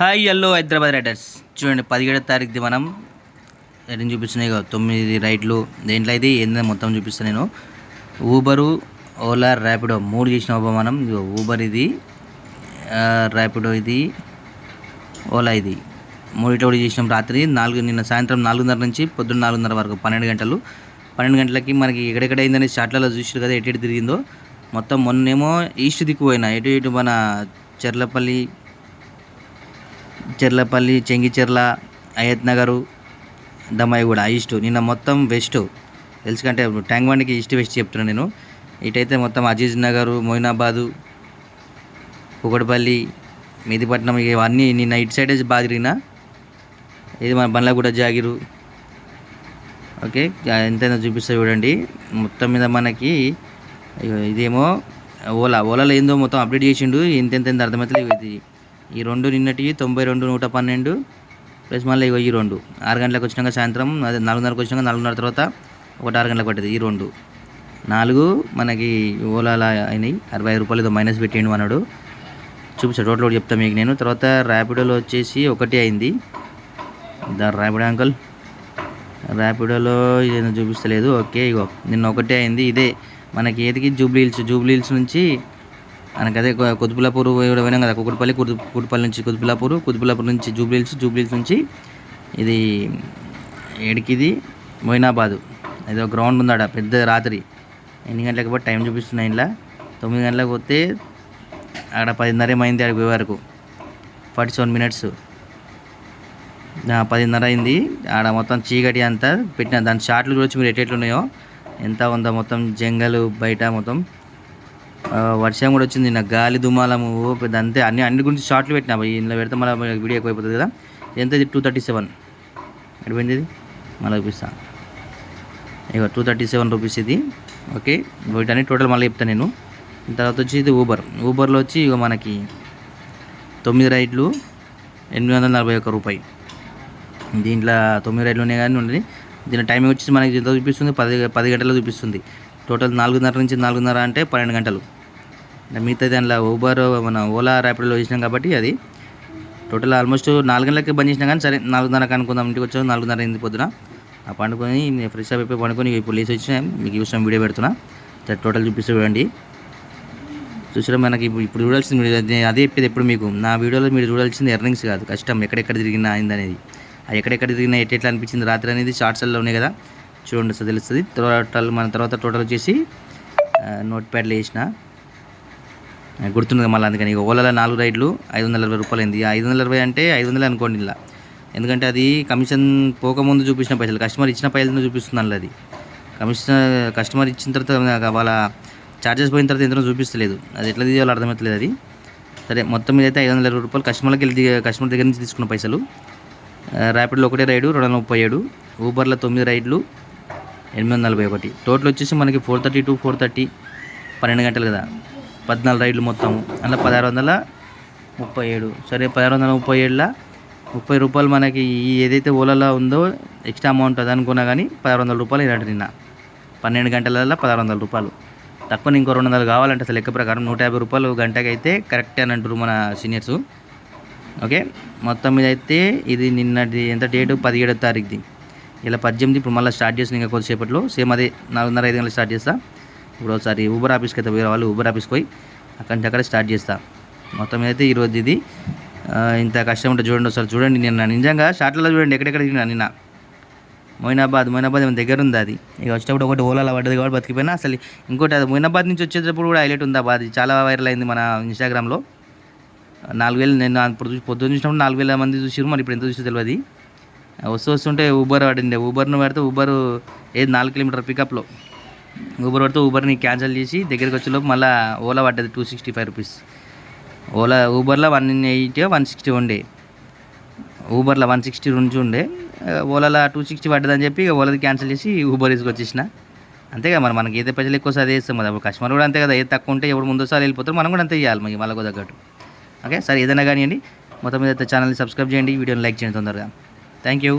Hi yellow Hyderabad riders. చూడండి పదిహేడో తారీఖుది మనం రైడింగ్ చూపిస్తున్నాయి తొమ్మిది రైడ్లు. దేంట్లో అయితే ఏందని మొత్తం చూపిస్తాను నేను. ఊబరు ఓలా ర్యాపిడో మూడు చేసినాం మనం. ఇదిగో ఊబర్ ఇది ర్యాపిడో ఇది ఓలా ఇది. మూడిట్లో కూడా చేసినాం రాత్రి. నాలుగు నిన్న సాయంత్రం నాలుగున్నర నుంచి పొద్దున్న నాలుగున్నర వరకు పన్నెండు గంటలు. పన్నెండు గంటలకి మనకి ఎక్కడెక్కడ అయిందని షాట్లలో చూసారు కదా ఎటు ఎటు తిరిగిందో. మొత్తం మొన్నేమో ఈస్ట్ దిక్కు పోయినా. ఎటు ఇటు మన చెర్లపల్లి చెర్లపల్లి చెంగిచెర్ల అయత్ నగరు దమ్మాయిగూడ ఈస్ట్ నిన్న మొత్తం వెస్ట్. తెలుసుకంటే ట్యాంక్ బండికి ఈస్ట్ వెస్ట్ చెప్తున్నాను నేను. ఇటైతే మొత్తం అజీజ్ నగరు మొయినాబాదు కుకటపల్లి మెదిపట్నం ఇవన్నీ నిన్న ఇటు సైడే బాగా తిరిగిన. ఇది మన బండ్లగూడ జాగిరు. ఓకే ఎంతైనా చూపిస్తా చూడండి. మొత్తం మీద మనకి ఇదేమో ఓలా. ఓలాలో ఏందో మొత్తం అప్డేట్ చేసిండు. ఎంత ఎంత అర్థమవుతుంది ఇది. ఈ రెండు నిన్నటివి తొంభై రెండు నూట పన్నెండు ప్లస్ మళ్ళీ ఇగో ఈ రెండు. ఆరు గంటలకు వచ్చినాక సాయంత్రం అదే నాలుగున్నరకు వచ్చినాక నాలుగున్నర తర్వాత ఒకటి ఆరు గంటలకు పట్టేది ఈ రెండు. నాలుగు మనకి ఓలాల అయినాయి. అరవై ఐదు రూపాయలు ఏదో మైనస్ పెట్టిండు అన్నాడు చూపిస్తా టోటల్ కూడా చెప్తాను మీకు నేను. తర్వాత ర్యాపిడోలో వచ్చేసి ఒకటి అయింది. దా ర్యాపిడో అంకల్. ర్యాపిడోలో ఇదేదో చూపిస్తలేదు. ఓకే ఇగో నిన్న ఒకటే అయింది. ఇదే మనకి ఏదికి? జూబ్లీ హిల్స్ జూబ్లీ హిల్స్ నుంచి మనకి కుతుబులాపూర్ కూడా పోయినాం కదా? కుకుడుపల్లి కుదు కుటుపల్లి నుంచి కుతుబులాపూర్ కుతుబులాపూర్ నుంచి జూబ్లీ హిల్స్ నుంచి ఇది ఏడికిది మొయినాబాదు. ఏదో గ్రౌండ్ ఉందాడ పెద్ద రాత్రి. ఎన్ని గంటలకు పోయి టైం చూపిస్తున్నాయి ఇంట్లో. తొమ్మిది గంటలకు పోతే ఆడ పదిన్నర ఏమైంది ఆడికి పోయే వరకు. Forty seven minutes. పదిన్నర అయింది. ఆడ మొత్తం చీకటి అంతా పెట్టిన దాని షార్ట్లు చూడొచ్చు మీరు ఎట్లా ఉన్నాయో ఎంత ఉందో మొత్తం జంగలు బయట మొత్తం వర్షం కూడా వచ్చింది నాకు గాలి దుమాలము పెద్ద అంతే. అన్ని అన్ని గురించి షార్ట్లు పెట్టినా పోయి ఇందులో పెడితే మళ్ళీ వీడియో ఎక్కువైపోతుంది కదా. ఎంత ఇది టూ థర్టీ సెవెన్ ఎడిపోయింది ఇది? మళ్ళీ చూపిస్తా. ఇక టూ థర్టీ సెవెన్ రూపీస్ ఇది. ఓకే వీటన్ని టోటల్ మళ్ళీ చెప్తాను నేను. తర్వాత వచ్చి ఇది ఊబర్ ఊబర్లో వచ్చి ఇక మనకి తొమ్మిది రైడ్లు ఎనిమిది వందల నలభై ఒక్క రూపాయి. దీంట్లో తొమ్మిది రైడ్లు ఉన్నాయి కానీ ఉండదు దీని టైమింగ్ వచ్చి మనకి ఎంత చూపిస్తుంది? పది పది గంటలు చూపిస్తుంది. టోటల్ నాలుగున్నర నుంచి నాలుగున్నర అంటే పన్నెండు గంటలు. మిగతా దాంట్లో ఊబర్ మన ఓలా ర్యాపిడోలో చేసినాం కాబట్టి అది టోటల్ ఆల్మోస్ట్ నాలుగు గంటలకి బంద్ చేసినా కానీ సరే నాలుగున్నరకు అనుకుందాం ఇంటికి వచ్చాము నాలుగున్నర అయింది పొద్దున. ఆ పండుకొని ఫ్రెష్ అప్ అయిపోయి పండుకొని ఇప్పుడు లేచి వచ్చిన మీకు చూసిన వీడియో పెడుతున్నా. సరే టోటల్ చూపిస్తూ చూడండి. చూసారా మనకి ఇప్పుడు ఇప్పుడు చూడాల్సింది మీరు అదే- చెప్పేది ఎప్పుడు మీకు. నా వీడియోలో మీరు చూడాల్సింది ఎర్నింగ్స్ కాదు కష్టం. ఎక్కడెక్కడ తిరిగినా అయింది అనేది అది ఎక్కడెక్కడ తిరిగినా ఎట్లా అనిపించింది రాత్రి అనేది షార్ట్స్లో ఉన్నాయి కదా. చూడండి సార్ తెలుస్తుంది. టోటల్ మన తర్వాత టోటల్ వచ్చేసి నోట్ ప్యాడ్లు వేసిన. నాకు మళ్ళీ అందుకని. ఇక ఓలాలో నాలుగు రైడ్లు ఐదు వందల ఇరవై రూపాయలు అయింది. ఐదు వందల ఇరవై అంటే ఐదు వందలు అనుకోండి ఇలా. ఎందుకంటే అది కమిషన్ పోకముందు చూపించిన పైసలు. కస్టమర్ ఇచ్చిన పైసలు చూపిస్తుంది అందులో అది. కమిషన్ కస్టమర్ ఇచ్చిన తర్వాత వాళ్ళ ఛార్జెస్ పోయిన తర్వాత ఎంతో చూపిస్తలేదు. అది ఎట్లా తీయాలో అర్థమవుతలేదు అది. సరే మొత్తం మీద అయితే ఐదు వందల ఇరవై రూపాయలు కస్టమర్కి వెళ్ళి కస్టమర్ దగ్గర నుంచి తీసుకున్న పైసలు. ర్యాపిడ్లో ఒకటే రైడు రెండు వందల ముప్పై ఏడు. ఊబర్లో తొమ్మిది రైడ్లు ఎనిమిది వందల నలభై ఒకటి. టోటల్ వచ్చేసి మనకి four thirty to four thirty పన్నెండు గంటలు కదా. పద్నాలుగు రైడ్లు మొత్తం. అందులో పదహారు వందల ముప్పై ఏడు. సరే పదహారు వందల ముప్పై ఏడులో? ముప్పై రూపాయలు మనకి ఈ ఏదైతే ఓలాలో ఉందో ఎక్స్ట్రా అమౌంట్ అది అనుకున్నా కానీ పదహారు వందల రూపాయలు ఇలాంటి నిన్న. పన్నెండు గంటలలో పదహారు వందల రూపాయలు. తక్కువ ఇంకో రెండు వందలు కావాలంటే అసలు లెక్క ప్రకారం నూట యాభై రూపాయలు గంటకి అయితే కరెక్టే అని అంటారు మన సీనియర్స్. ఓకే? మొత్తం మీద అయితే ఇది నిన్నటి ఎంత డేటు? పదిహేడో తారీఖుది. ఇలా పద్దెనిమిది ఇప్పుడు మళ్ళీ స్టార్ట్ చేసిన ఇంకా కొద్దిసేపట్లో. సేమ్ అదే నాలుగున్నర ఐదు గంటలు స్టార్ట్ చేస్తా. ఇప్పుడు ఒకసారి ఊబర్ ఆఫీస్కి అయితే వేరే వాళ్ళు? ఊబర్ ఆఫీస్కి పోయి అక్కడి నుంచి అక్కడ స్టార్ట్ చేస్తా. మొత్తం అయితే ఈరోజు ఇది. ఇంత కష్టం ఉంటుంది చూడండి ఒకసారి. చూడండి నిన్న నిజంగా షార్ట్లలో చూడండి ఎక్కడెక్కడ తిరిగినా నిన్న. మొయినాబాద్ మొయినాబాద్ ఏమైనా దగ్గర ఉంది అది? ఇక వచ్చేటప్పుడు ఒకటి ఓలాలో పడ్డది కాబట్టి బతికిపోయినా. అసలు ఇంకోటి అది మొయినాబాద్ నుంచి వచ్చేటప్పుడు కూడా హైలైట్ ఉంది ఆ అది చాలా వైరల్ అయింది మన ఇన్స్టాగ్రామ్లో నాలుగు వేలు నేను ఇప్పుడు చూసి పొద్దున్న చూసినప్పుడు నాలుగు వేల మంది చూసారు మరి ఇప్పుడు ఎంత చూసి తెలియదు వస్తూ వస్తుంటే ఊబర్ పడింది ఊబర్ను పెడితే ఊబర్ ఏది నాలుగు కిలోమీటర్ పికప్లో ఊబర్ పడితే ఊబర్ని క్యాన్సిల్ చేసి దగ్గరికి వచ్చేలోపు మళ్ళీ ఓలా పడ్డది two sixty five rupees Ola ఊబర్లో one eighty one sixty ఉండే. ఊబర్లో వన్ సిక్స్టీ నుంచి ఉండే. ఓలాలో టూ సిక్స్టీ పడ్డదని చెప్పి ఓలాది క్యాన్సిల్ చేసి ఊబర్ తీసుకొచ్చేసిన అంతేగా మరి మనకి ఏదైతే పైసలు ఎక్కువ వస్తే అదే ఇస్తాం కదా కస్టమర్ కూడా అంతే కదా. ఏది తక్కువ ఉంటే ఎవరు ముందు వెళ్ళిపోతారు మనం కూడా అంతే చేయాలి మరి వాళ్ళకు తగ్గట్టు. ఓకే సరే ఏదైనా కానివ్వండి. మొత్తం మీద అయితే ఛానల్ని సబ్స్క్రైబ్ చేయండి వీడియోని లైక్ చేయండి తొందరగా. Thank you